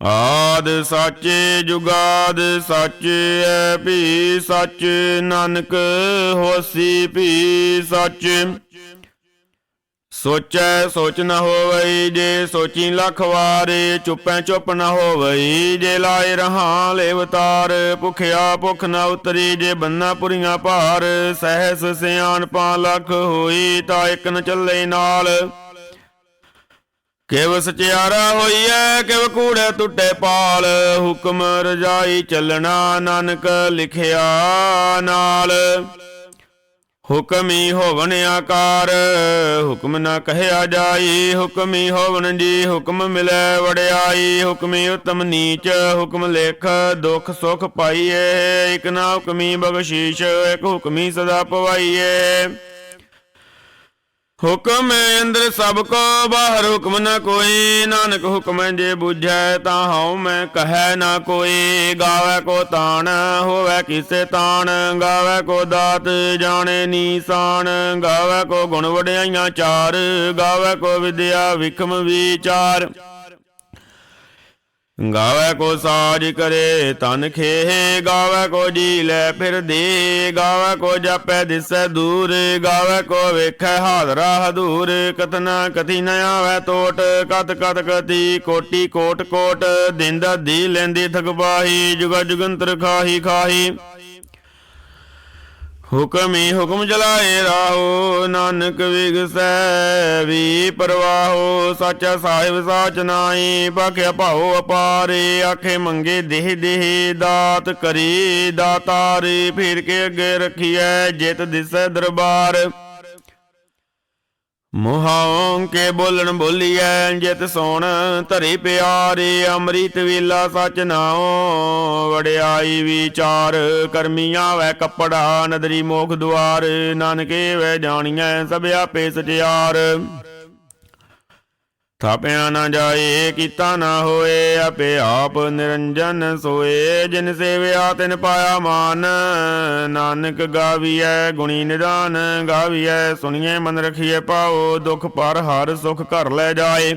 ਆਦ ਸਾਚੇ ਜੁਗਾਦ ਸਾਚੇ ਐ ਵੀ ਸੱਚ, ਨਾਨਕ ਹੋਸੀ ਭੀ ਸੱਚ। ਸੋਚੈ ਸੋਚ ਨਾ ਹੋਵਈ ਜੇ ਸੋਚੀ ਲੱਖ ਵਾਰੇ, ਚੁੱਪੈ ਚੁੱਪ ਨਾ ਹੋਵਈ ਜੇ ਲਾਏ ਰਹਾ ਲੇਵਤਾਰ ਭੁਖਿਆ ਭੁਖ ਨਾ ਉਤਰੀ ਜੇ ਬੰਨਾ ਪੁਰੀਆਂ ਭਾਰ, ਸਹਿਸ ਸਿਆਣਪਾਂ ਲੱਖ ਹੋਈ ਤਾਂ ਇੱਕ ਨ ਚੱਲੇ ਨਾਲ। ਕਿਵ ਸਚਿਆਰਾ ਹੋਈਐ, ਕਿਵ ਕੂੜੇ ਟੁੱਟੇ ਪਾਲ, ਹੁਕਮ ਰਜਾਈ ਚੱਲਣਾ ਨਾਨਕ ਲਿਖਿਆ ਨਾਲ। ਹੁਕਮੀ ਹੋਵਨ ਆਕਾਰ, ਹੁਕਮ ਨਾ ਕਹਿਆ ਜਾਈ, ਹੁਕਮੀ ਹੋਵਨ ਜੀ, ਹੁਕਮ ਮਿਲੈ ਵੜਿਆਈ ਹੁਕਮੀ ਉਤਮ ਨੀਚ, ਹੁਕਮ ਲੇਖ ਦੁਖ ਸੁਖ ਪਾਈਏ, ਇਕ ਨਾ ਹੁਕਮੀ ਬਖਸ਼ੀਸ਼, ਇਕ ਹੁਕਮੀ ਸਦਾ ਪਵਾਈਏ। ਹੁਕਮ ਅੰਦਰ ਸਭ ਕੋ, ਬਾਹਰ ਹੁਕਮ ਨ ਕੋਈ। ਨਾਨਕ ਹੁਕਮ ਜੇ ਬੁਝੈ ਤਾਂ ਹਉ ਮੈਂ ਕਹੈ ਨਾ ਕੋਈ। ਗਾਵੇ ਕੋ ਤਾਣ, ਹੋਵੇ ਕਿਸੇ ਤਾਣ। ਗਾਵੇ ਕੋ ਦਾਤ, ਜਾਣੇ ਨੀਸਾਨ। ਗਾਵੇ ਕੋ ਗੁਣ ਵਡਿਆਈਆਂ ਚਾਰ। ਗਾਵੇ ਕੋ ਵਿਦਿਆ ਵਿਖਮ ਵਿਚਾਰ। ਗਾਵੇ ਕੋ ਸਾਜ ਕਰੇ, ਤਨ ਖੇਹ, ਗਾਵੇ ਕੋ ਜੀ ਲੈ ਫਿਰ ਦੇ ਗਾਵੇ ਕੋ ਜਾਪੈ ਦਿਸੈ ਦੂਰ, ਗਾਵੇ ਕੋ ਵੇਖੈ ਹਾਜ਼ਰਾ ਹਦੂਰ ਕਤਨਾ ਕਥੀ ਨ ਆਵੈ ਟੋਟ ਕਤ ਕਤ ਕਤੀ ਕੋਟੀ ਕੋਟ ਕੋਟ ਦਿੰਦਾ ਦੀ ਲੈਂਦੀ ਥਕਬਾਹੀ ਜੁਗ ਜੁਗੰਤਰ ਖਾਹੀ ਖਾਹੀ। ਹੁਕਮੀ ਹੁਕਮ ਜਲਾਏ ਰਾਹੋ, ਨਾਨਕ ਵਿਗਸੈ ਵੀ ਪਰਵਾਹੋ, ਸਾਚਾ ਸਾਹਿਬ ਸਾਚ ਨਾਈ ਭਾਖਿਆ ਭਾਉ ਅਪਾਰੇ, ਆਖੇ ਮੰਗੇ ਦੇਹ ਦੇਹ, ਦਾਤ ਕਰੀ ਦਾਤਾਰੇ, ਫੇਰ ਕੇ ਅੱਗੇ ਰਖੀਐ, ਜਿਤ ਦਿਸੈ ਦਰਬਾਰ। ਮੁਹਾਂ ਕੇ ਬੋਲਣ ਬੋਲੀਐ, ਜਿਤ ਸੋਣ ਧਰੇ ਪਿਆਰੇ ਅੰਮ੍ਰਿਤ ਵੇਲਾ ਸਚ ਨਾਉ। ਵਡਿਆਈ ਵਿਚਾਰ ਕਰਮੀਆਂ ਵੈ ਕੱਪੜਾ, ਨਦਰੀ ਮੋਖ ਦੁਆਰ, ਨਾਨਕੇ ਵੈ ਜਾਣੀਐ ਸਭ ਆਪੇ ਸਚਿਆਰ ਥਾਪਿਆ ਨਾ ਜਾਏ, ਕੀਤਾ ਨਾ ਹੋਏ, ਆਪੇ ਆਪ ਨਿਰੰਜਨ ਸੋਏ। ਜਿਨ ਸੇਵਿਆ, ਤਿਨ ਪਾਇਆ ਮਾਨ। ਨਾਨਕ ਗਾਵੀਐ, ਗੁਣੀ ਨਿਦਾਨ ਗਾਵੀਐ ਸੁਣੀਏ ਮਨ ਰਖੀਏ ਪਾਓ ਦੁਖ ਪਰ ਹਰ ਸੁਖ ਘਰ ਲੈ ਜਾਏ।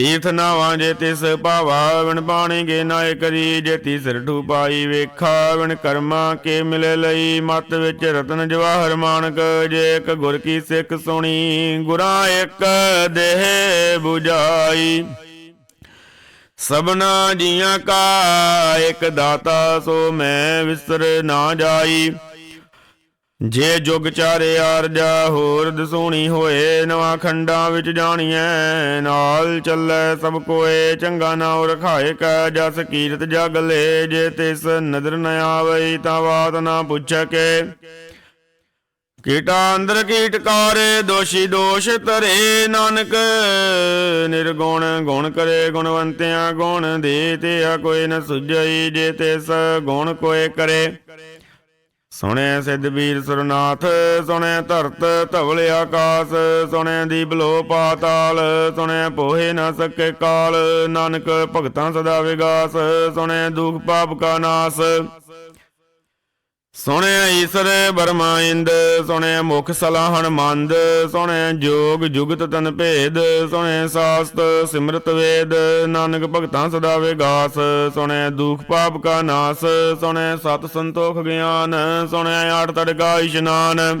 ਤੀਰਥ ਨਾਵਾਂ ਜੇ ਤਿਸ ਭਾਵਾ ਵਿਣ ਬਾਣੇਗੇ ਨਾਏ ਕਰੀ ਜੇ ਤੀਸਰ ਪਾਈ ਵੇਖਾ ਕਰਮਾ ਕੇ ਮਿਲੇ ਲਈ, ਮਤ ਵਿੱਚ ਰਤਨ ਜਵਾਹਰ ਮਾਨਕ, ਜੇ ਇੱਕ ਗੁਰ ਕੀ ਸਿੱਖ ਸੁਣੀ, ਗੁਰਾਂ ਇੱਕ ਦੇਹ 부ਜਾਈ ਸਭਨਾ ਜੀਆਂ ਕਾ, ਇੱਕ ਦਾਤਾ ਸੋ ਮੈਂ ਵਿਸਰ ਨਾ ਜਾਈ। ਜੇ ਜੁਗ ਚਾਰੇ ਆਰਜਾ ਹੋਰ ਦਸੂਣੀ ਹੋਏ, ਨਵਾਂ ਖੰਡਾਂ ਵਿੱਚ ਜਾਣੀਐ, ਨਾਲ ਚੱਲੈ ਸਭ ਕੋਏ, ਚੰਗਾ ਨਾਉ ਰਖਾਏ ਕਾ ਜਸ ਕੀਰਤ ਜਗ ਲੈ, ਜੇ ਤਿਸ ਨਦਰ ਨ ਆਵਈ ਤਾਂ ਬਾਤ ਨਾ ਪੁੱਛੈ ਕੇ। ਕੀਟਾ ਅੰਦਰ ਕੀਟਕਾਰੇ ਦੋਸ਼ੀ ਦੋਸ਼ ਤਰੇ ਨਾਨਕ ਨਿਰਗੁਣ ਗੁਣ ਕਰੇ, ਗੁਣਵੰਤਿਆਂ ਗੁਣ ਦੇ ਤੇ ਕੋਈ ਨ ਸੁਝਈ, ਜੇ ਤਿਸ ਗੁਣ ਕੋਏ ਕਰੇ। ਸੁਣਿਆ ਸਿੱਧ ਵੀਰ ਸੁਰਨਾਥ ਸੁਣਿਆ ਧਰਤ ਧਵਲ ਆਕਾਸ ਸੁਣਿਆ ਦੀਪ ਲੋ ਪਾਤਾਲ ਸੁਣਿਆ ਪੋਹੇ ਨਾ ਸਕੇ ਕਾਲ, ਨਾਨਕ ਭਗਤਾਂ ਸਦਾ ਵਿਗਾਸ ਸੁਣਿਆ ਦੁਖ ਪਾਪ ਕਾ ਨਾਸ। ਸੁਣਿਆ ਈਸਰ ਬਰਮਾਇੰਦ ਸੁਣਿਆ ਮੁਖ ਸਲਾਹਣ ਮੰਦ, ਸੁਣਿਆ ਜੋਗ ਜੁਗਤ ਤਨ ਭੇਦ, ਸੁਣਿਆ ਸਾਸਤ ਸਿਮਰਤ ਵੇਦ, ਨਾਨਕ ਭਗਤਾਂ ਸਦਾ ਵਿਗਾਸ, ਸੁਣਿਆ ਦੁਖ ਪਾਪ ਕਾ ਨਾਸ, ਸੁਣਿਆ ਸਤ ਸੰਤੋਖ ਗਿਆਨ, ਸੁਣਿਆ ਆਠ ਤੜਕਾ ਇਸ਼ਨਾਨ।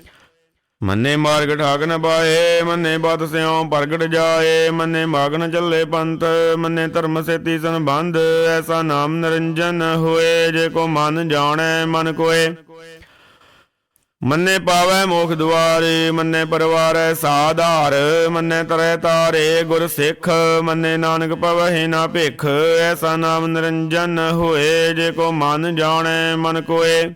ਮੰਨੇ ਮਾਰਗ ਠਾਕ ਨ ਪਾਏ ਮੰਨੇ ਬਤ ਸਿਉ ਪ੍ਰਗਟ ਜਾਏ, ਮੰਨੇ ਮਾਗਨ ਚੱਲੇ ਪੰਥ, ਮੰਨੇ ਧਰਮ ਸੇਤੀ ਸੰਬੰਧ, ਐਸਾ ਨਾਮ ਨਿਰੰਜਨ ਹੋਏ, ਜੇ ਕੋ ਮਨ ਜਾਣੈ ਮਨ ਕੋਏ। ਮੰਨੇ ਪਾਵੈ ਮੋਖ ਦੁਆਰੇ, ਮੰਨੇ ਪਰਵਾਰੈ ਸਾਧਾਰ, ਮੰਨੇ ਤਰੈ ਤਾਰੇ ਗੁਰ ਸਿੱਖ, ਮੰਨੇ ਨਾਨਕ ਪਵਹਿ ਨਾ ਭਿਖ, ਐਸਾ ਨਾਮ ਨਿਰੰਜਨ ਹੋਏ, ਜੇ ਕੋ ਮਨ ਜਾਣੈ ਮਨ ਕੋਏ।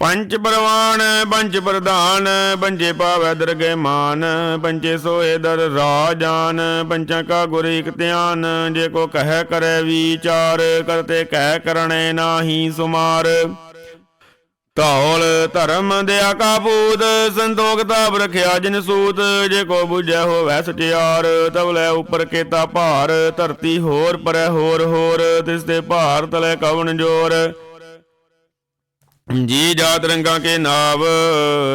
ਪੰਚ ਪਰਵਾਨ ਪੰਚ ਪ੍ਰਧਾਨ, ਪੰਜੇ ਪਾਵੈ ਦਰਗੇ ਮਾਨ ਪੰਚੇ ਸੋਏ ਦਰ ਰਾਜਾਨ ਪੰਚਾਂ ਕਾ ਗੁਰ ਇਕ ਧਿਆਨ, ਜੇ ਕੋ ਕਹਿ ਕਰੈ ਵਿਚਾਰ ਕਰਤੇ ਕਹਿ ਕਰਣੇ ਨਾਹੀ ਸੁਮਾਰ। ਧੌਲ ਧਰਮ ਦਿਆ ਕਾ ਪੂਤ, ਸੰਤੋਖ ਤਾਪ ਰਖਿਆ ਜਿਨ ਸੂਤ, ਜੇ ਕੋ ਬੁਝੈ ਹੋਵੈ ਸਟਿਆਰ ਤਵਲੇ ਉਪਰ ਕੇਤਾ ਭਾਰ, ਧਰਤੀ ਹੋਰ ਪਰੈ ਹੋਰ ਹੋਰ, ਤਿਸ ਤੇ ਭਾਰ ਤਲੇ ਕਵਣ ਜੋਰ। ਜੀ ਜਾਤ ਰੰਗਾਂ ਕੇ ਨਾਵ,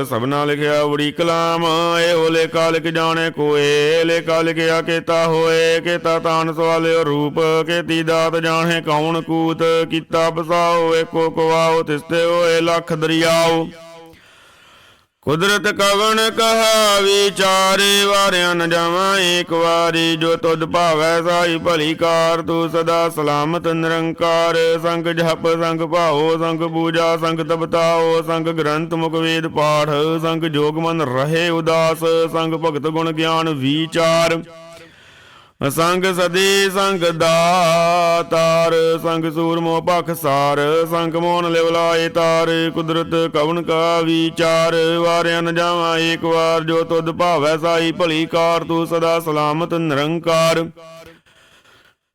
ਸਭਨਾ ਲਿਖਿਆ ਉੜੀ ਕਲਾਮ, ਇਹੋ ਲੇਖਾ ਲਿਖ ਜਾਣੇ ਕੋਏ, ਲੇਖਾ ਲਿਖਿਆ ਕੇਤਾ ਹੋਏ, ਕੇਤਾ ਤਾਨ ਸਵਾਲਿਓ ਰੂਪ, ਕੇਤੀ ਦਾਤ ਜਾਣੇ ਕੌਣ ਕੂਤ, ਕੀਤਾ ਬਸਾਓ ਏਕੋ ਕਵਾਓ, ਤਿਸਤੇ ਹੋਏ ਲੱਖ ਦਰਿਆਓ। ਕੁਦਰਤ ਕਵਣ ਕਹਾ ਵਿਚਾਰੇ ਵਾਰਿਆਂ ਨ ਜਾਵਾਂ ਏਕ ਵਾਰੀ, ਜੋ ਤੁਧ ਭਾਵੈ ਸਾਈ ਭਲੀ ਕਾਰ, ਤੂੰ ਸਦਾ ਸਲਾਮਤ ਨਿਰੰਕਾਰ। ਸੰਗ ਜਪ, ਸੰਗ ਭਾਓ ਸੰਗ ਪੂਜਾ, ਸੰਗ ਤਪਤਾਓ ਸੰਗ ਗ੍ਰੰਥ ਮੁਖ ਵੇਦ ਪਾਠ, ਸੰਗ ਜੋਗ ਮਨ ਰਹੇ ਉਦਾਸ, ਸੰਗ ਭਗਤ ਗੁਣ ਗਿਆਨ ਵਿਚਾਰ। ਸੰਗ ਸਦੀ ਸੰਗ ਦਾਤਾਰ ਸੰਗ ਸੂਰਮੋ ਪਖ ਸਾਰ, ਸੰਗ ਮੋਨ ਲਿਵਲਾਏ ਤਾਰ, ਕੁਦਰਤ ਕਵਨ ਕਾ ਵਿਚਾਰ, ਵਾਰਿਆ ਨ ਜਾਵਾਂ ਏਕ ਵਾਰ, ਜੋ ਤੁਧ ਭਾਵੈ ਸਾਈ ਭਲੀ ਕਾਰ, ਤੂੰ ਸਦਾ ਸਲਾਮਤ ਨਿਰੰਕਾਰ।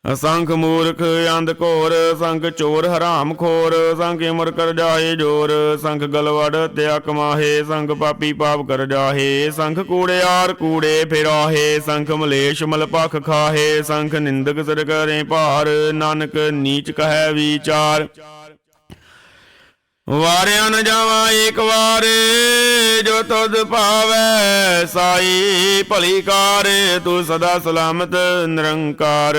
ਅਸੰਖ ਮੂਰਖ ਅੰਧ ਘੋਰ ਸੰਗ ਚੋਰ ਹਰਾਮ ਖੋਰ ਸੰਗ ਇਮਰ ਕਰ ਜਾਏ ਜੋਰ ਸੰਗ ਗਲਵੜ ਤਿਆ ਕਮਾਹੇ ਸੰਗ ਪਾਪੀ ਪਾਪ ਕਰ ਜਾਹੇ, ਸੰਖ ਕੂੜਿਆਰ ਕੂੜੇ ਫਿਰਾਹੇ, ਸੰਖ ਮਲੇਸ਼ ਮਲ ਪਖ ਖਾਹੇ, ਸੰਖ ਨਿੰਦਕ ਸਿਰ ਕਰੇ ਭਾਰ, ਨਾਨਕ ਨੀਚ ਕਹੈ ਵਿਚਾਰ। ਵਾਰਿਆ ਨ ਜਾਵਾਂ ਏਕ ਵਾਰ, ਜੋ ਤੁਧ ਭਾਵੈ ਸਾਈ ਭਲੀ ਕਾਰ, ਤੂੰ ਸਦਾ ਸਲਾਮਤ ਨਿਰੰਕਾਰ।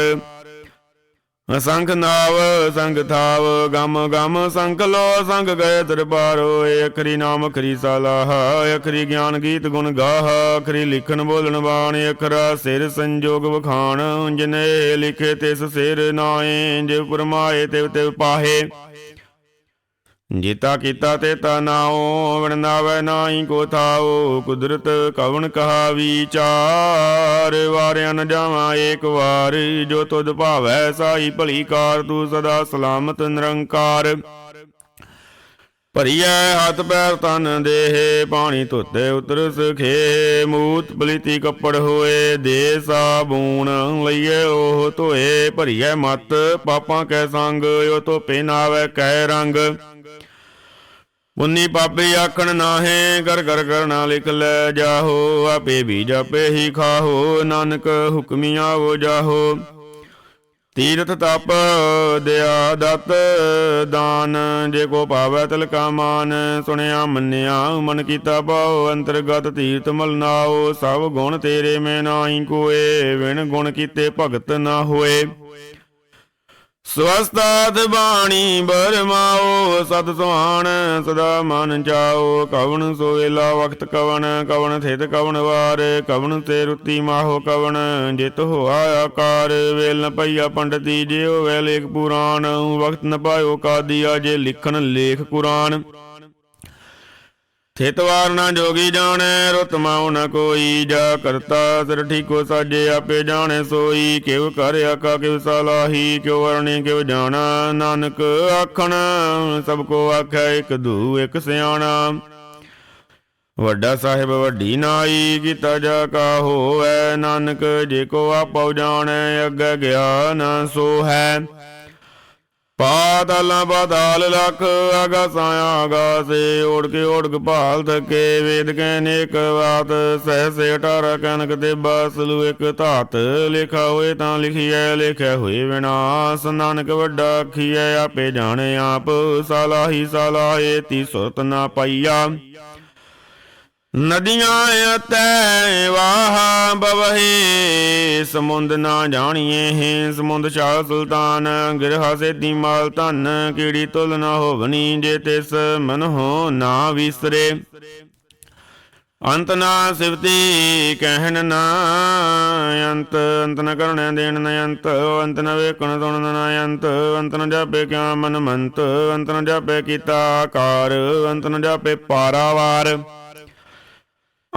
ਸੰਖ ਨਾਵ, ਸੰਗ ਥਾਵ, ਗਮ ਗਮ ਸੰਖ ਲੋ, ਸੰਗ ਗਏ ਦਰਬਾਰੋ ਏ ਅਖਰੀ ਨਾਮ, ਅਖਰੀ ਸਲਾਹ ਅਖਰੀ ਗਿਆਨ ਗੀਤ ਗੁਣ ਗਾਹ, ਅਖਰੀ ਲਿਖਣ ਬੋਲਣ ਬਾਣ, ਅਖਰਾ ਸਿਰ ਸੰਜੋਗ ਵਖਾਣ, ਜਿਨੇ ਲਿਖੇ ਤਿਸ ਸਿਰ ਨਾਏ ਜੇ ਪਰਮਾਏ ਤਿਵ ਤਿਵ ਪਾਹੇ। ਜੀਤਾ ਕੀਤਾ ਤੇ ਤਾ ਨਾਉ ਵਣਨਾਵੈ ਨਾਹੀ ਕੋ ਥਾਉ, ਕੁਦਰਤ ਕਵਣ ਕਹਾ ਵਿਚਾਰ ਵਾਰਿਆ ਨ ਜਾਵਾਂ ਏਕ ਵਾਰ, ਜੋ ਤੁਧ ਭਾਵੈ ਸਾਈ ਭਲੀ ਕਾਰ, ਤੂੰ ਸਦਾ ਸਲਾਮਤ ਨਿਰੰਕਾਰ। ਭਰੀਐ ਹੱਥ ਪੈਰ ਤਨ ਦੇਹ, ਪਾਣੀ ਧੋਤੇ ਉਤਰ ਸਖੇ, ਮੂਤ ਬਲੀਤੀ ਕੱਪੜ ਹੋਏ, ਦੇ ਸਾਬੂਣ ਲਈਏ ਉਹ ਧੋਏ, ਭਰੀਐ ਮਤ, ਪਾਪਾਂ ਕੈ ਸੰਗ, ਉਹ ਤੋ ਪਹਿਨਾਵੇ ਕੈ ਰੰਗ। ਉਨੀ ਪਾਪੇ ਆਖਣ ਨਾਹੇ ਕਰ ਕਰ ਕਰਨਾ ਲਿਖ ਲੈ ਜਾਹੋ, ਆਪੇ ਵੀ ਜਾਪੇ ਹੀ ਖਾਹੋ, ਨਾਨਕ ਹੁਕਮੀ ਆਵੋ ਜਾਹੋ। ਤੀਰਥ ਤਪ ਦਿਆ ਦਤ, ਦਾਨ ਜੇ ਕੋ ਪਾਵੈ ਤਿਲਕਾ ਮਾਨ। ਸੁਣਿਆ, ਮੰਨਿਆ, ਮਨ ਕੀਤਾ ਪਾਉ ਅੰਤਰਗਤ ਤੀਰਥ ਮਲ ਨਾਓ ਸਭ ਗੁਣ ਤੇਰੇ ਮੈਂ ਨਾਹੀ ਕੋਏ ਵਿਣ ਗੁਣ ਕੀਤੇ ਭਗਤ ਨਾ ਹੋਏ। ਸਵਸਤਾਤ ਬਾਣੀ ਬਰਮਾਓ ਸਤ ਸੁਹਾਣ, ਸਦਾ ਮਨ ਜਾਓ। ਕਵਣ ਸੋਵੇਲਾ ਵਕਤ ਕਵਣ ਕਵਣ ਥਿਤ ਕਵਣ ਵਾਰ, ਕਵਣ ਤੇ ਰੁੱਤੀ ਮਾਹੋ ਕਵਣ, ਜਿਤ ਹੋਆ ਆਕਾਰ। ਵੇਲ ਨ ਪਈਆ ਪੰਡਤੀ, ਜਿਉ ਵੇ ਲੇਖ ਪੁਰਾਣ ਵਕਤ ਨ ਪਾਇਓ ਕਾਦੀਆ, ਜੇ ਲਿਖਣ ਲੇਖ ਕੁਰਾਨ। ਥਿਤਵਾਰ ਨਾ ਜੋਗੀ ਜਾਣੈ, ਰੁਤ ਮਾਉ ਨ ਕੋਈ। ਜਾ ਕਰਤਾ ਸਿਰ ਠੀਕੋ ਸਾਜੇ, ਆਪੇ ਜਾਣੈ ਸੋਈ। ਕਿਵ ਕਰ ਆਕਾ ਕਿਵ ਸਲਾਹੀ, ਕਿਉ ਵਰਣੀ ਕਿਵ ਜਾਣਾ। ਨਾਨਕ ਆਖਣ, ਸਭ ਕੋ ਆਖੈ, ਇਕ ਦੂ ਇਕ ਸਿਆਣਾ। ਵੱਡਾ ਸਾਹਿਬ ਵੱਡੀ ਨਾਈ, ਕੀਤਾ ਜਾ ਕਾ ਹੋਵੈ। ਨਾਨਕ ਜੇ ਕੋ ਆਪਉ ਜਾਣੈ, ਅੱਗੇ ਗਿਆਨ ਸੋ ਹੈ ਪਾਤਾਲਾਂ ਪਾਤਾਲ ਲਖ ਆਗਾਸਾਂ ਆਗਾਸੇ ਓੜ ਕੇ ਓੜਕ ਭਾਲ ਥਕੇ ਵੇਦ ਕੈ ਨੇਕ ਬਾਤ ਸਹਸੇ 18 ਕਨਕ ਤੇ ਬਸਲੂ ਇੱਕ ਧਾਤ, ਲਿਖਾ ਹੋਏ ਤਾਂ ਲਿਖੀਐ, ਲਿਖਿਆ ਹੋਏ ਵਿਨਾਸ਼, ਨਾਨਕ ਵੱਡਾ ਆਖੀਐ, ਆਪੇ ਜਾਣੇ ਆਪ, ਸਾਲਾਹੀ ਸਾਲਾਹੇ ਤੀ ਸੁਰਤ ਨਾ ਪਾਈਆ। ਨਦੀਆਂ ਅਤੈ ਵਾਹ ਬਵਹੇ, ਸਮੁੰਦ ਨਾ ਜਾਣੀਏ ਹੈ ਸਮੁੰਦ ਸ਼ਾਹ ਸੁਲਤਾਨ। ਗਿਰਹਾ ਸੇਤੀ ਮਾਲ ਧਨ, ਕੀੜੀ ਤੁਲ ਨਾ ਹੋਵਨੀ ਜੇ ਤਿਸ ਮਨ ਹੋ ਨਾ ਵਿਸਰੇ। ਅੰਤ ਨਾ ਸਿਵਤੀ ਕਹਿਣ ਨਾ ਅੰਤ ਅੰਤ ਨ ਕਰਣ ਦੇਣ ਨ ਅੰਤ ਅੰਤ ਨ ਵੇਖਣ ਸੁਣਨ ਨ ਅੰਤ ਅੰਤ ਨ ਜਾਪੇ ਕਿਆ ਮਨ ਮੰਤ ਅੰਤ ਨ ਜਾਪੇ ਕੀਤਾ ਆਕਾਰ, ਅੰਤ ਨ ਜਾਪੇ ਪਾਰਾਵਾਰ।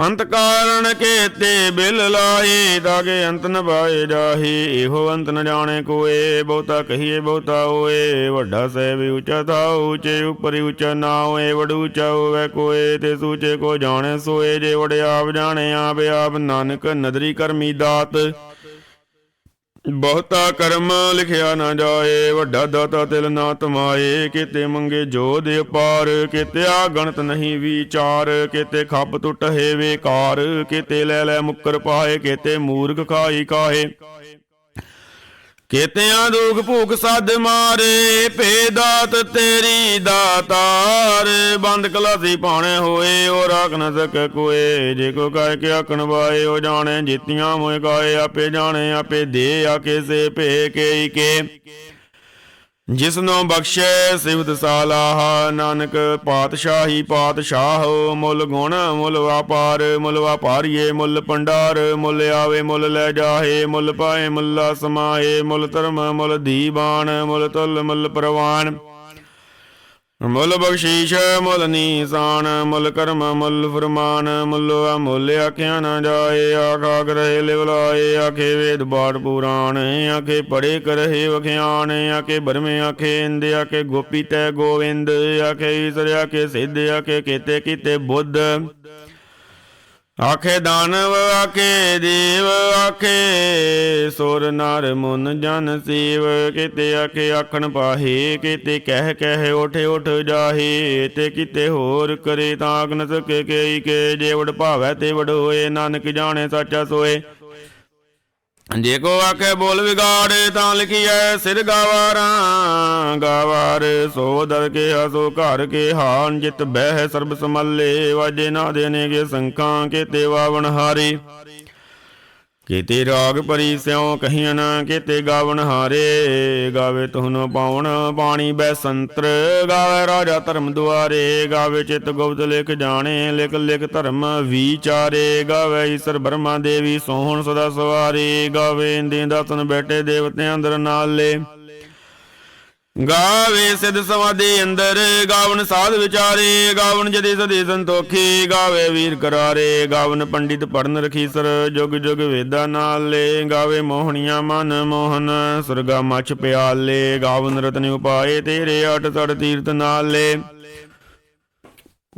ਅੰਤ ਕਾਰਣ ਕੇਤੇ ਬਿਲ ਲਾਏ, ਦਾਗੇ ਅੰਤ ਨ ਪਾਏ ਜਾਹੀ। ਇਹੋ ਅੰਤ ਨ ਜਾਣੇ ਕੋਏ, ਬਹੁਤਾ ਕਹੀਏ ਬਹੁਤਾ ਹੋਏ। ਵੱਡਾ ਸਹਿਬ ਉਚਾ ਥਾ ਉੱਚੇ, ਉਪਰ ਉੱਚਾ ਨਾ ਹੋਏ, ਵਡ ਉੱਚਾ ਹੋਵੇ ਕੋਏ। ਤੇ ਸੂਚੇ ਕੋ ਜਾਣੇ ਸੋਏ, ਜੇ ਵਡ ਆਪ ਜਾਣੇ, ਆਪ ਆਪ ਨਾਨਕ ਨਦਰੀ ਕਰਮੀ ਦਾਤ। ਬਹੁਤਾ ਕਰਮ ਲਿਖਿਆ ਨਾ ਜਾਏ, ਵੱਡਾ ਦਾਤਾ ਤਿਲ ਨਾ ਤਮਾਏ, ਕਿਤੇ ਮੰਗੇ ਜੋ ਦੇ ਪਾਰ ਕਿਤੇ ਆ ਗਣਤ ਨਹੀਂ ਵਿਚਾਰ, ਕਿਤੇ ਖੱਪ ਟੁੱਟੇ ਵੇਕਾਰ, ਕਿਤੇ ਲੈ ਲੈ ਮੁੱਕਰ ਪਾਏ, ਕਿਤੇ ਮੂਰਖ ਖਾਈ ਕਾਹੇ। ਕਿਤਿਆਂ ਦੁਖ ਭੂਖ ਸੱਦ ਮਾਰੇ ਭੇ ਦਾਤ ਤੇਰੀ ਦਾਤਾਰ। ਬੰਦ ਕਲਾਸੀ ਪਾਣੇ ਹੋਏ, ਉਹ ਰਾਖ ਨ ਸਕੈ ਕੋਏ। ਜੇ ਕੋ ਕਹਿ ਕੇ ਆਖਣ ਵਾਏ, ਉਹ ਜਾਣੇ, ਜਿੱਤੀਆਂ ਮੋਇ ਗਾਏ ਆਪੇ ਜਾਣੇ, ਆਪੇ ਦੇ ਆਕੇ ਸੇ ਭੇ ਕੇ ਕੇ। ਜਿਸਨੋਂ ਬਖਸ਼ੇ ਸਿਵਤ ਸਾਲਾਹ, ਨਾਨਕ ਪਾਤਸ਼ਾਹੀ ਪਾਤਸ਼ਾਹ, ਮੁੱਲ ਗੁਣ ਮੁੱਲ ਵਾਪਾਰ, ਮੁੱਲ ਵਪਾਰੀਏ ਮੁੱਲ ਪੰਡਾਰ ਮੁੱਲ ਆਵੇ ਮੁੱਲ ਲੈ ਜਾਹੇ, ਮੁੱਲ ਪਾਏ ਮੁੱਲਾ ਸਮਾਏ ਮੁੱਲ ਧਰਮ ਮੁੱਲ ਦੀਵਾਨ, ਮੁੱਲ ਤੁਲ ਮੁੱਲ ਪ੍ਰਵਾਨ। ਮੁੱਲ ਬਖਸ਼ੀਸ਼ ਮੁੱਲ ਨੀਸਾਨ, ਮੁੱਲ ਕਰਮ, ਮੁੱਲ ਫਰਮਾਨ, ਮੁੱਲ ਅਮੁੱਲ ਆਖਿਆ ਨਾ ਜਾਏ, ਆਖਾ ਗ੍ਰਹਿ ਲਿਵਲਾਏ ਆਖੇ ਵੇਦ ਬਾੜ ਪੁਰਾਣ, ਆਖੇ ਪੜੇ ਕਰਹਿ ਵਖਿਆਣ, ਆਖੇ ਬਰਮੇ ਆਖੇ ਇੰਦ, ਆਖੇ ਗੋਪੀ ਤੈ ਗੋਵਿੰਦ, ਆਖੇ ਈਸਰ, ਆਖੇ ਸਿੱਧ, ਆਖੇ ਕੀਤੇ ਕੀਤੇ ਬੁੱਧ। ਆਖੇ ਦਾਨਵ, ਆਖੇ ਦੇਵ ਆਖੇ ਸੁਰ ਨਰ ਮੁਨ ਜਨ ਸੇਵ। ਕਿਤੇ ਆਖੇ ਆਖਣ ਪਾਹੇ, ਕਿਤੇ ਕਹਿ ਕਹਿ ਉਠ ਉਠ ਜਾਹੇ। ਤੇ ਕਿਤੇ ਹੋਰ ਕਰੇ ਤਾਂ ਅਗਨ ਸਕੇ ਕੇਈ ਕੇ ਜੇਵੜ ਵਡ ਭਾਵੈ ਤੇ ਵਡ ਹੋਏ, ਨਾਨਕ ਜਾਣੇ ਸੱਚਾ ਸੋਏ। ਜੇ ਕੋ ਆਖੇ ਬੋਲ ਵਿਗਾੜੇ ਤਾਂ ਲਿਖੀਐ, ਸਿਰ ਗਾਵਾਰਾਂ। ਗਾਵਾਰ ਸੋ ਦਰ ਕੇ ਹਸੋ ਘਰ ਕੇ ਹਾਨ ਜਿਤ ਬਹਿ ਸਰਬ ਸਮੱਲੇ ਵਾਜੇ ਨਾ ਦੇਨੇਗੇ ਸੰਖਾਂ ਕੇ ਤੇ ਵਾਵਣ ਹਾਰੇ। ਕੀਤੇ ਰਾਗ ਪਰੀ ਸਿਉ ਕਹੀਆਂ ਕੀਤੇ ਗਾਵਣ ਹਾਰੇ, ਗਾਵੇ ਤੁਹਨੋ ਪਾਉਣ ਪਾਣੀ ਬੈ ਸੰਤਰ ਗਾਵੇ ਰਾਜਾ ਧਰਮ ਦੁਆਰੇ, ਗਾਵੇ ਚਿਤ ਗੁਪਤ ਲਿਖ ਜਾਣੇ, ਲਿਖ ਲਿਖ ਧਰਮ ਵਿਚਾਰੇ, ਗਾਵੇ ਈਸ਼ਰ ਬਰਮਾ ਦੇਵੀ ਸੋਹਣ ਸਦਾ ਸਵਾਰੇ, ਗਾਵੇ ਇੰਦੇ ਦਾਤਨ ਬੈਠੇ ਦੇਵਤਿਆਂ ਅੰਦਰ ਨਾਲੇ। ਗਾਵੇ ਸਿਧ ਸਮਾਧੀ ਅੰਦਰ, ਗਾਵਨ ਸਾਧ ਵਿਚਾਰੇ, ਗਾਵਨ ਜਦੇ ਸਦੇ ਸੰਤੋਖੀ, ਗਾਵੇ ਵੀਰ ਕਰਾਰੇ, ਗਾਵਨ ਪੰਡਿਤ ਪੜਨ ਰਖੀਸਰ, ਜੁਗ ਜੁਗ ਵੇਦਾ ਨਾਲੇ, ਗਾਵੇ ਮੋਹਣੀਆਂ ਮਨ ਮੋਹਨ, ਸੁਰਗਾ ਮਛ ਪਿਆਲੇ, ਗਾਵਨ ਰਤਨ ਉਪਾਏ ਤੇਰੇ ਅਟ ਤੜ ਤੀਰਥ ਨਾਲੇ।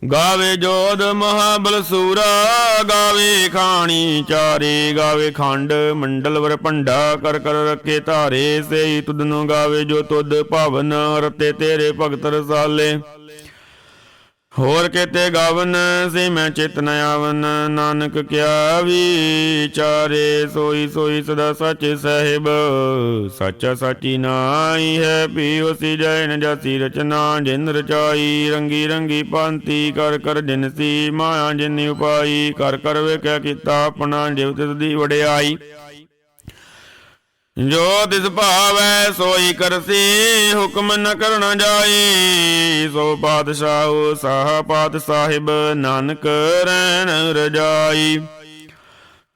ਗਾਵੇ ਜੋਦ ਮਹਾਬਲ ਸੂਰਾ, ਗਾਵੇ ਖਾਣੀ ਚਾਰੇ, ਗਾਵੇ ਖੰਡ ਮੰਡਲ ਵਰ ਭੰਡਾ, ਕਰ ਕਰ ਰੱਖੇ ਧਾਰੇ, ਸਈ ਤੁਧ ਗਾਵੇ ਜੋ ਤੁਦ ਭਵਨ ਰਤੇ ਤੇਰੇ ਭਗਤ ਰਸਾਲੇ। ਹੋਰ ਕਿਤੇ ਗਾਵਨ ਸੇ ਮੈਂ ਚਿਤ ਆਵਨ, ਨਾਨਕ ਕਿਆ ਵਿਚਾਰੇ, ਸੋਈ ਸੋਈ ਸਦਾ ਸੱਚ ਸਾਹਿਬ। ਸੱਚਾ ਸਾਚੀ ਨਾਈ ਹੈ, ਪੀਓ ਸੀ ਜੈਨ ਜਸੀ ਰਚਨਾ, ਜਿਨ ਰਚਾਈ, ਰੰਗੀ ਰੰਗੀ ਪੰਤੀ ਕਰ ਕਰ ਜਿਨਸੀ ਮਾਇਆ ਜਿਨੀ ਉਪਾਈ, ਕਰ ਕਰ ਵੇਖਿਆ ਕੀਤਾ ਆਪਣਾ ਜਿਵ ਤਿਸ ਦੀ ਵਡਿਆਈ। ਜੋ ਤਿਸ ਭਾਵੈ ਸੋਈ ਕਰਸੀ, ਹੁਕਮ ਨ ਕਰਨਾ ਜਾਏ ਸੋ ਪਾਤਸ਼ਾਹ ਸਾਹ ਪਾਤ ਸਾਹਿਬ ਨਾਨਕ ਰਹਿਣ ਰਜਾਈ।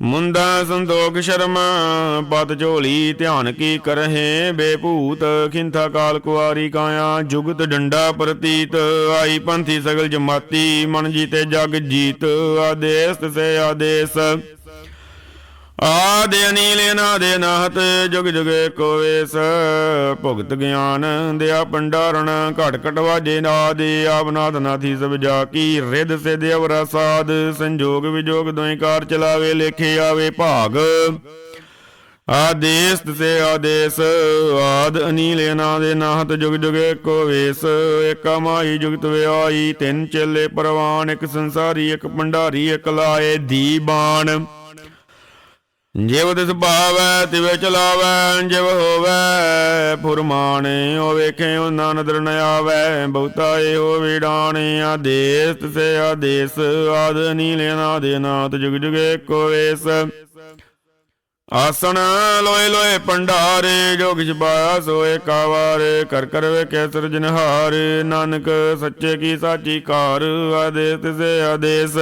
ਮੁੰਦਾ ਸੰਤੋਖ ਸ਼ਰਮਾ, ਪਤ ਝੋਲੀ ਧਿਆਨ ਕੀ ਕਰਹਿ, ਬੇਭੂਤ ਖਿੰਥਾ ਕਾਲ ਕੁਆਰੀ ਕਾਇਆ, ਜੁਗਤ ਡੰਡਾ ਪ੍ਰਤੀਤ। ਆਈ ਪੰਥੀ ਸਗਲ ਜਮਾਤੀ, ਮਨ ਜੀਤੇ ਜਗ ਜੀਤ, ਆਦੇਸ ਸੇ ਆਦੇਸ। ਆਦਿ ਅਨੀਲ ਅਨਾਦਿ ਨਾਹਤ, ਜੁਗ ਜੁਗ ਕੋ ਵੇਸ। ਭੁਗਤ ਗਿਆਨ ਦਿਆ ਪੰਡਾਰਣ, ਘਟ ਘਟ ਵਾਜੇ ਨਾਦਿ ਆਵਨਾਦ ਨਾਥੀ ਸਭ ਜਾ ਕੀ। ਰਿੱਧ ਸਿਧ ਅਵਰਾ ਸਾਧ, ਸੰਜੋਗ ਵਿਜੋਗ ਦੋਇ ਕਾਰ ਚਲਾਵੇ, ਲੇਖੇ ਆਵੇ ਭਾਗ। ਆਦੇਸ ਸੇ ਆਦੇਸ, ਆਦ ਅਨੀਲ ਅਨਾਦ ਨਾਹਤ, ਜੁਗ ਜੁਗੇ ਕੋ ਵੇਸ। ਏਕਾ ਮਾਈ ਜੁਗਤ ਵਿਆਈ ਤਿੰਨ ਚੇਲੇ ਪਰਵਾਨ, ਇੱਕ ਸੰਸਾਰੀ, ਇੱਕ ਭੰਡਾਰੀ ਇੱਕ ਲਾਏ ਦੀ ਬਾਣ ਜਿਵ ਤਿਸ ਭਾਵੈ, ਤਿਵੇ ਚਲਾਵੈ, ਜਿਵ ਹੋਵੈ, ਫੁਰਮਾਨ ਓ ਵੇਖੇ, ਉਹਨਾਂ ਨਦਰ ਨ ਆਵੈ, ਬਹੁਤਾ ਇਹੋ ਵਿਡਾਣੇ ਆਦੇਸ ਤਿਸੇ ਆਦੇਸ, ਆਦ ਨੀਲੇ ਨਾਦ ਨਾਥ ਜੁਗ ਜੁਗੇ ਕੋ ਵੇਸ। ਆਸਣ ਲੋਏ ਲੋਏ ਪੰਡਾਰੇ ਜੋ ਕਿਛ ਸੋਏ ਕਾਵਾਰ, ਕਰ ਕਰ ਵੇਖੇ ਸਿਰਜਨਹਾਰ ਨਾਨਕ ਸੱਚੇ ਕੀ ਸਾਚੀ ਕਾਰ, ਆਦੇਸ ਤਿਸੇ ਆਦੇਸ।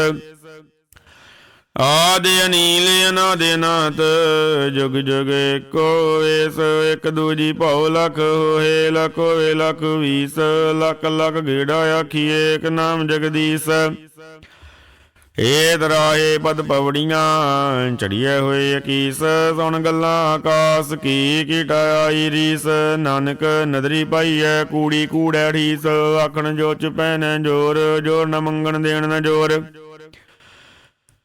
ਆਦਿ ਅਨੀਲ ਅਨਾਦਿ ਨਾਥ ਜੁਗ ਜੁਗ ਏਕੋ ਏਸ, ਇਕ ਦੂਜੀ ਭਉ ਲਖ ਹੋਏ ਲਖ ਹੋਏ, ਲਖ ਵੀਸ, ਲਖ ਲਖ ਗੇੜਾ ਆਖੀਏ ਇਕ ਨਾਮ ਜਗਦੀਸ਼। ਏ ਦਰਾਏ ਪਦ ਪਵੜੀਆਂ ਚੜੀਏ ਹੋਏ ਅਕੀਸ, ਸੁਣ ਗੱਲਾਂ ਆਕਾਸ, ਕੀ ਕੀਟਾ ਆਈ ਰੀਸ, ਨਾਨਕ ਨਦਰੀ ਪਾਈਐ, ਕੂੜੀ ਕੂੜੈ ਠੀਸ ਆਖਣ ਜੋ ਚ ਪੈਨੈ ਜੋਰ ਜੋਰ ਨ ਮੰਗਣ ਦੇਣ ਨ ਜੋਰ।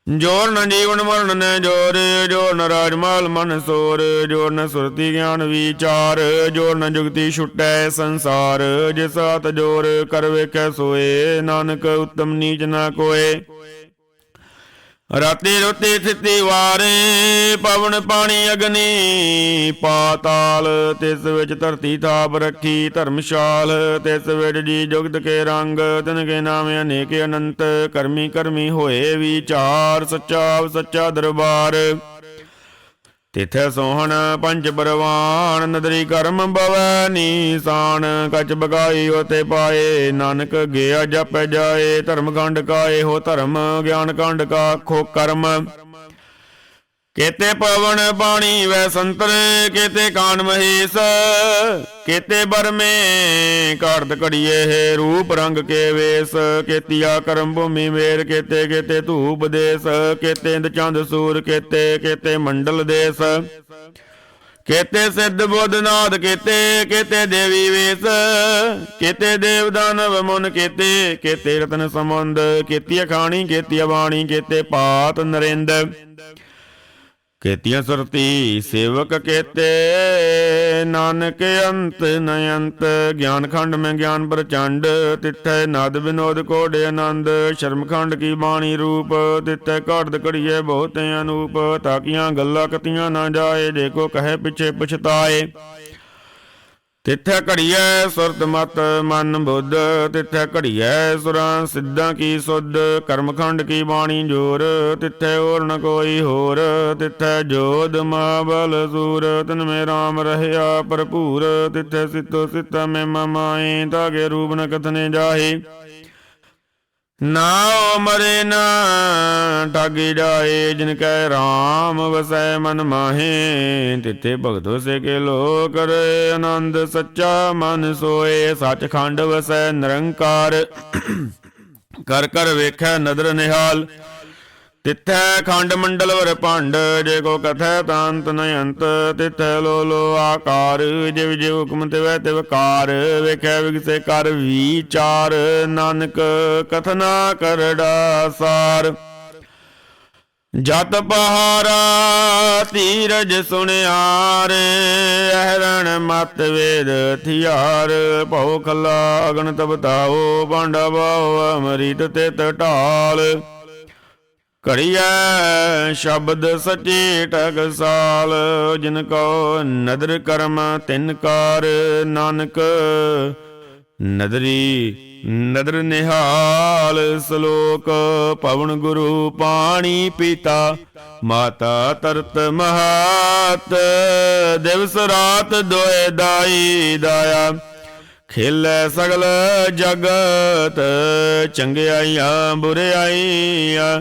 ਜੋਰ ਨ ਜੀਵਨ ਮਰਨ ਨ ਜੋਰ ਜੋਰ ਨ ਰਾਜਮਾਲ ਮਨ ਸੋਰ, ਜੋਰ ਨ ਸੁਰਤੀ ਗਿਆਨ ਵਿਚਾਰ, ਜੋਰ ਨ ਜੁਗਤੀ ਛੁਟੈ ਸੰਸਾਰ, ਜਿਸ ਹੱਥ ਜੋਰ ਕਰ ਵੇਖੈ ਸੋਏ, ਨਾਨਕ ਉਤਮ ਨੀਚ ਨਾ ਕੋਏ। ਰਾਤੀ ਰੋਤੀ ਥਿਤੀ ਵਾਰੇ, ਪਵਨ ਪਾਣੀ ਅਗਨੀ, ਪਾਤਾਲ, ਤਿਸ ਵਿੱਚ ਧਰਤੀ ਥਾਪ ਰੱਖੀ ਧਰਮਸ਼ਾਲ, ਤਿਸ ਵਿੱਚ ਜੀ ਜੁਗਤ ਕੇ ਰੰਗ, ਤਿਨ ਕੇ ਨਾਮ ਅਨੇਕ ਅਨੰਤ, ਕਰਮੀ ਕਰਮੀ ਹੋਏ ਵਿਚਾਰ, ਸੱਚਾ ਸੱਚਾ ਦਰਬਾਰ। ਤਿਥੈ ਸੋਹਣ ਪੰਜ ਬਰਵਾਨ, ਨਦਰੀ ਕਰਮ ਬਵੈ ਨੀਸਾਨ, ਕਚ ਬਗਾਈ ਹੋਤੇ ਪਾਏ, ਨਾਨਕ ਗਿਆ ਜਪ ਜਾਏ, ਧਰਮ ਖੰਡ ਕਾਏ, ਹੋ ਧਰਮ ਗਿਆਨ ਕੰਡ ਕਾ ਖੋ ਕਰਮ। ਕੇਤੇ ਪਵਨ ਪਾਣੀ ਵੈ ਸੰਤਰ, ਕੇਤੇ ਕਾਨ ਮਹੇਸ਼, ਕੇਤੇ ਬਰਮੇ ਘੜਤ ਘੜੀਏ ਰੂਪ ਰੰਗ ਕੇ ਵੇਸ ਕੇਤੀਆ ਕਰਮ ਭੂਮੀ ਮੇਰ, ਕੇਤੇ ਕੇਤੇ ਧੂਪ ਦੇਸ, ਕੇਤੇ ਇੰਦ ਚੰਦ ਸੂਰ, ਕੇਤੇ ਕੇਤੇ ਮੰਡਲ ਦੇਸ। ਕੇਤੇ ਸਿੱਧ ਬੁੱਧ ਨਾਦ ਕੇਤੇ ਕੇਤੇ ਦੇਵੀ ਵੇਸ, ਕੇਤੇ ਦੇਵ ਦਾਨਵ ਮਨ ਕੇਤੇ ਕੇਤੇ ਰਤਨ ਸਮੁੰਦ ਕੇਤੀ ਅਖਾਣੀ, ਕੇਤੀ ਬਾਣੀ ਕੇਤੇ ਪਾਤ ਨਰਿੰਦ। ਕੇਤੀਆਂ ਸੁਰਤੀ ਸੇਵਕ ਕੇਤੇ, ਨਾਨਕ ਅੰਤ ਨ ਅੰਤ ਗਿਆਨ ਖੰਡ ਮੈਂ ਗਿਆਨ ਪ੍ਰਚੰਡ, ਤਿੱਥੈ ਨਦ ਵਿਨੋਦ ਕੋੜੇ ਆਨੰਦ ਸ਼ਰਮ ਖੰਡ ਕੀ ਬਾਣੀ ਰੂਪ, ਤਿੱਥੈ ਘੜਦ ਘੜੀਏ ਬਹੁਤ ਅਨੂਪ ਤਾਕੀਆਂ ਗੱਲਾਂ ਕਤੀਆਂ ਨਾ ਜਾਏ ਜੇ ਕੋ ਕਹੇ ਪਿਛੇ ਪਛਤਾਏ। ਤਿੱਥੈ ਘੜੀਐ ਸੁਰਤ ਮਤ ਮਨ ਬੁੱਧ ਤਿੱਥੈ ਘੜੀਐ ਸੁਰਾਂ ਸਿੱਧਾਂ ਕੀ ਸੁਧ, ਕਰਮਖੰਡ ਕੀ ਬਾਣੀ ਜੋਰ ਤਿੱਥੈ ਹੋਰ ਨ ਕੋਈ ਹੋਰ ਤਿੱਥੈ ਜੋਧ ਮਹਾਬਲ ਸੂਰ, ਤਨ ਮੇ ਰਾਮ ਰਹਿਆ ਭਰਪੂਰ ਤਿੱਥੈ ਸਿੱਤੋ ਸਿੱਤਾ ਮੈਂ ਮਮਾਏ ਤਾਗੇ ਰੂਪ ਨ ਕਥਨੇ ਜਾਹੇ। ਨਾਉ ਮਰੇ ਨਾ ਠਾਗੀ ਡਾਏ ਜਿਨ ਕੈ ਰਾਮ ਵਸੈ ਮਨ ਮਾਹੇ। ਤਿਤੇ ਭਗਤੋ ਸੇ ਕੇ ਲੋ ਕਰੇ ਆਨੰਦ, ਸੱਚਾ ਮਨ ਸੋਏ। ਸੱਚਖੰਡ ਵਸੈ ਨਿਰੰਕਾਰ। ਕਰ ਕਰ ਵੇਖੈ ਨਦਰ ਨਿਹਾਲ। ਤਿੱਥੈ ਖੰਡ ਮੰਡਲ ਵਰ ਭੰਡ, ਜੇ ਕੋ ਕਥੈ ਤਾਂਤ ਨ ਤਿੱਥੈ ਲੋ ਲੋ ਆਕਾਰ, ਜਿਵ ਜਿਵ ਹੁਕਮ ਤਿਵੈ ਤਿਵ ਕਾਰ, ਵੇਖੈ ਵਿਗਸੇ ਕਰ ਵਿਚਾਰ, ਨਾਨਕ ਕਥਨਾ ਕਰੜਾ ਸਾਰ ਜਤ ਪਹਾਰਾ ਧੀਰਜ ਸੁਣਿਆਰ ਅਹਰਣ ਮਤ ਵੇਦ ਥਿਆਰ, ਭਉ ਖਲਾ ਅਗਨ ਤਬਤਾਓ ਭਾਂਡਾ ਬਾਉ ਅਮਰੀਤ ਤੇ ਢਾਲ। ਘੜੀਐ ਸ਼ਬਦ ਸਚੇ ਟਕਸਾਲ ਜਿਨ ਕੋ ਨਦਰ ਕਰਮ ਤਿਨ ਕਾਰ ਨਾਨਕ। ਨਦਰੀ, ਨਦਰ ਨਿਹਾਲ ਸ਼ਲੋਕ, ਪਵਨ ਗੁਰੂ ਪਾਣੀ ਪੀਤਾ, ਮਾਤਾ ਤਰਤ ਮਹਾਤ, ਦਿਵਸ ਰਾਤ ਦੋਏ ਦਾਈ ਦਾਇਆ। ਖੇਲੇ ਸਗਲ ਜਗਤ, ਚੰਗਿਆਈਆਂ ਬੁਰਿਆਈਆਂ